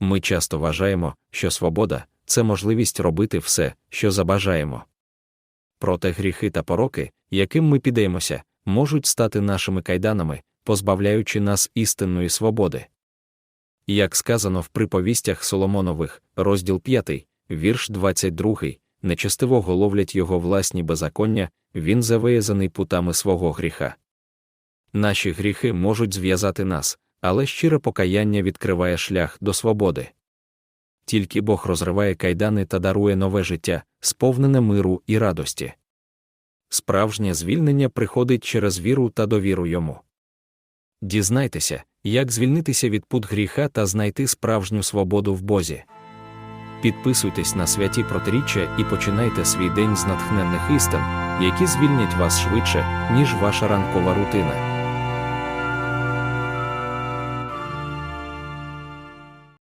Ми часто вважаємо, що свобода це можливість робити все, що забажаємо. Проте гріхи та пороки, яким ми піддаємося, можуть стати нашими кайданами, позбавляючи нас істинної свободи. Як сказано в приповістях Соломонових, розділ 5, вірш 22, нечестивого ловлять його власні беззаконня, він завиязаний путами свого гріха. Наші гріхи можуть зв'язати нас, але щире покаяння відкриває шлях до свободи. Тільки Бог розриває кайдани та дарує нове життя, сповнене миру і радості. Справжнє звільнення приходить через віру та довіру йому. Дізнайтеся, як звільнитися від пут гріха та знайти справжню свободу в Бозі. Підписуйтесь на святі протиріччя і починайте свій день з натхненних істин, які звільнять вас швидше, ніж ваша ранкова рутина.